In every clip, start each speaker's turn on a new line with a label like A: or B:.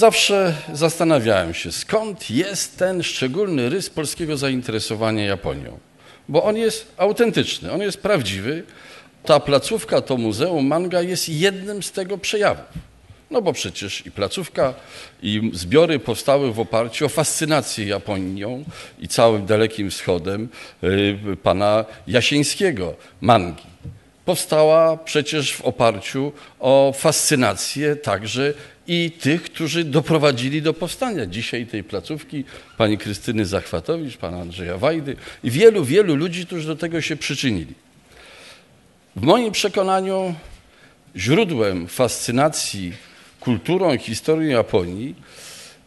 A: Zawsze zastanawiałem się, skąd jest ten szczególny rys polskiego zainteresowania Japonią. Bo on jest autentyczny, on jest prawdziwy. Ta placówka, to Muzeum Manga jest jednym z tego przejawów. No bo przecież i placówka, i zbiory powstały w oparciu o fascynację Japonią i całym Dalekim Wschodem y, pana Jasieńskiego, mangi. Powstała przecież w oparciu o fascynację także i tych, którzy doprowadzili do powstania dzisiaj tej placówki, pani Krystyny Zachwatowicz, pana Andrzeja Wajdy i wielu, wielu ludzi, którzy do tego się przyczynili. W moim przekonaniu źródłem fascynacji kulturą i historią Japonii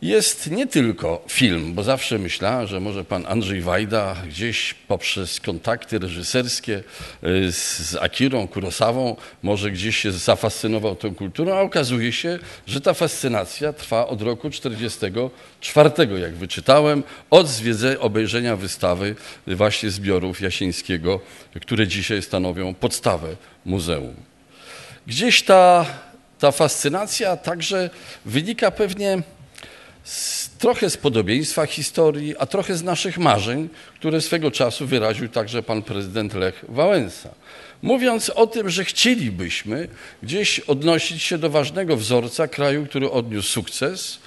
A: jest nie tylko film, bo zawsze myślałem, że może pan Andrzej Wajda gdzieś poprzez kontakty reżyserskie y, z Akirą Kurosawą może gdzieś się zafascynował tą kulturą, a okazuje się, że ta fascynacja trwa od roku 1944, jak wyczytałem, od zwiedzenia, obejrzenia wystawy właśnie zbiorów Jasińskiego, które dzisiaj stanowią podstawę muzeum. Gdzieś ta ta fascynacja także wynika pewnie z, trochę z podobieństwa historii, a trochę z naszych marzeń, które swego czasu wyraził także pan prezydent Lech Wałęsa. Mówiąc o tym, że chcielibyśmy gdzieś odnosić się do ważnego wzorca kraju, który odniósł sukces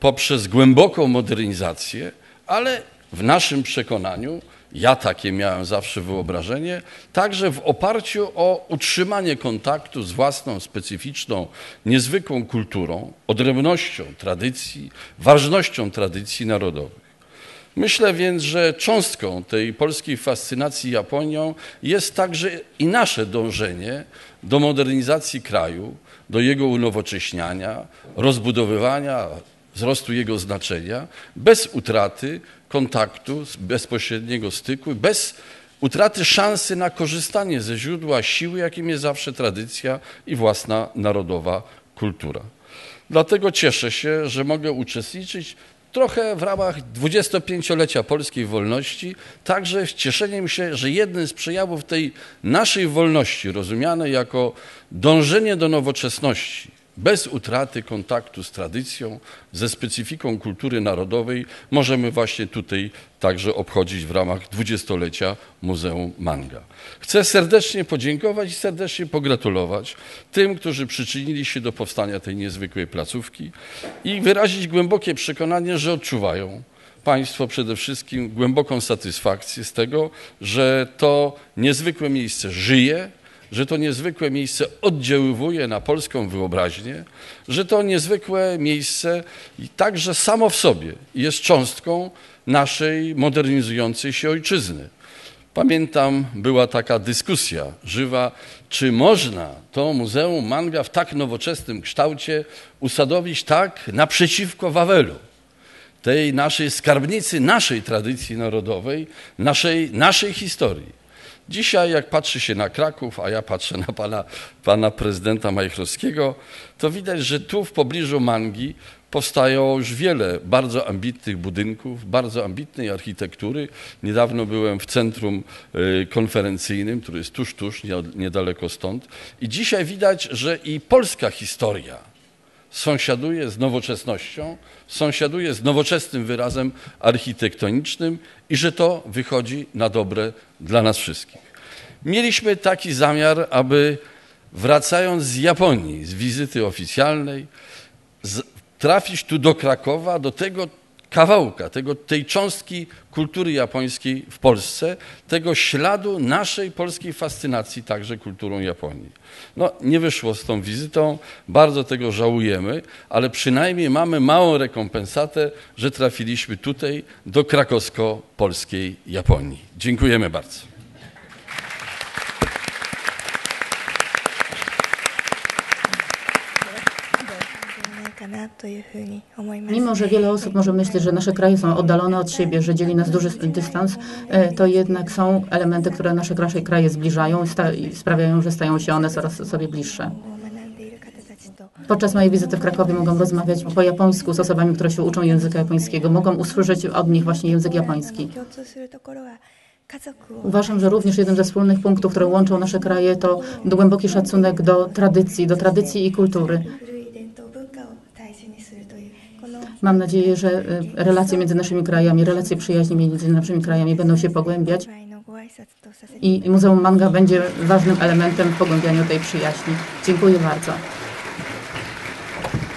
A: poprzez głęboką modernizację, ale w naszym przekonaniu ja takie miałem zawsze wyobrażenie, także w oparciu o utrzymanie kontaktu z własną, specyficzną, niezwykłą kulturą, odrębnością tradycji, ważnością tradycji narodowych. Myślę więc, że cząstką tej polskiej fascynacji Japonią jest także i nasze dążenie do modernizacji kraju, do jego unowocześniania, rozbudowywania, wzrostu jego znaczenia, bez utraty kontaktu, bezpośredniego styku, bez utraty szansy na korzystanie ze źródła siły, jakim jest zawsze tradycja i własna narodowa kultura. Dlatego cieszę się, że mogę uczestniczyć trochę w ramach 25-lecia polskiej wolności, także cieszeniem się, że jednym z przejawów tej naszej wolności, rozumianej jako dążenie do nowoczesności, bez utraty kontaktu z tradycją, ze specyfiką kultury narodowej możemy właśnie tutaj także obchodzić w ramach dwudziestolecia Muzeum Manga. Chcę serdecznie podziękować i serdecznie pogratulować tym, którzy przyczynili się do powstania tej niezwykłej placówki i wyrazić głębokie przekonanie, że odczuwają Państwo przede wszystkim głęboką satysfakcję z tego, że to niezwykłe miejsce żyje, że to niezwykłe miejsce oddziaływuje na polską wyobraźnię, że to niezwykłe miejsce także samo w sobie jest cząstką naszej modernizującej się ojczyzny. Pamiętam, była taka dyskusja żywa, czy można to Muzeum Manga w tak nowoczesnym kształcie usadowić tak naprzeciwko Wawelu, tej naszej skarbnicy, naszej tradycji narodowej, naszej, naszej historii. Dzisiaj, jak patrzy się na Kraków, a ja patrzę na pana, pana prezydenta Majchrowskiego, to widać, że tu w pobliżu Mangi powstają już wiele bardzo ambitnych budynków, bardzo ambitnej architektury. Niedawno byłem w centrum y, konferencyjnym, który jest tuż, tuż, niedaleko stąd. I dzisiaj widać, że i polska historia sąsiaduje z nowoczesnością, sąsiaduje z nowoczesnym wyrazem architektonicznym i że to wychodzi na dobre dla nas wszystkich. Mieliśmy taki zamiar, aby wracając z Japonii, z wizyty oficjalnej, trafić tu do Krakowa, do tego kawałka, tego, tej cząstki kultury japońskiej w Polsce, tego śladu naszej polskiej fascynacji także kulturą Japonii. No, nie wyszło z tą wizytą, bardzo tego żałujemy, ale przynajmniej mamy małą rekompensatę, że trafiliśmy tutaj do krakowsko-polskiej Japonii. Dziękujemy bardzo.
B: かなというふうに思います。
C: Mimo, że wiele osób może myśleć, że nasze kraje są oddalone od siebie, że dzieli nas duży dystans, e, to jednak są elementy, które nasze kraje zbliżają i sprawiają, że stają się one coraz sobie bliższe. Podczas mojej wizyty w Krakowie mogą rozmawiać po japońsku z osobami, które się uczą języka japońskiego. Mogą usłyszeć od nich właśnie język japoński. Uważam, że również jednym ze wspólnych punktów, które łączą nasze kraje, to głęboki szacunek do tradycji, do tradycji i kultury. Mam nadzieję, że e, relacje między naszymi krajami, relacje przyjaźni między naszymi krajami będą się pogłębiać i Muzeum Manga będzie ważnym elementem w pogłębianiu tej przyjaźni. Dziękuję bardzo.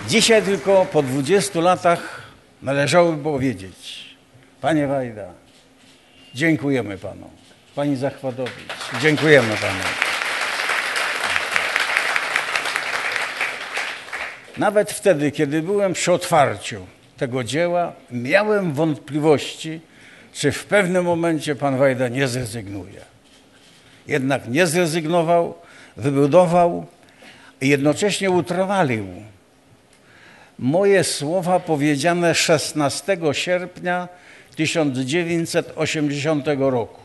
D: Dzisiaj tylko po 20 latach należałoby powiedzieć, panie Wajda, dziękujemy panu. Pani Zachwadowicz, dziękujemy panu. Nawet wtedy, kiedy byłem przy otwarciu tego dzieła, miałem wątpliwości, czy w pewnym momencie Pan Wajda nie zrezygnuje. Jednak nie zrezygnował, wybudował i jednocześnie utrwalił moje słowa powiedziane 16 sierpnia 1980 roku,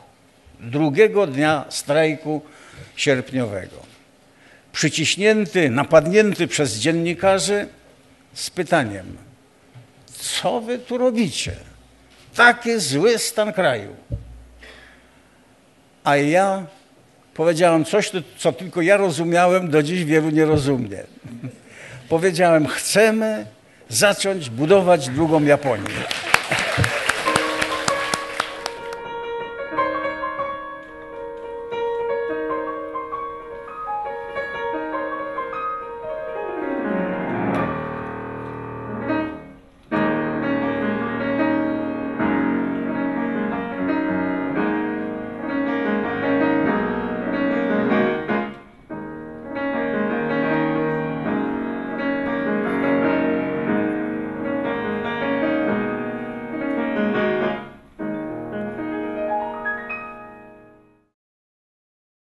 D: drugiego dnia strajku sierpniowego. Przyciśnięty, napadnięty przez dziennikarzy z pytaniem: Co wy tu robicie? Taki zły stan kraju. A ja powiedziałem coś, co tylko ja rozumiałem, do dziś wielu nie rozumie powiedziałem, chcemy zacząć budować drugą Japonię.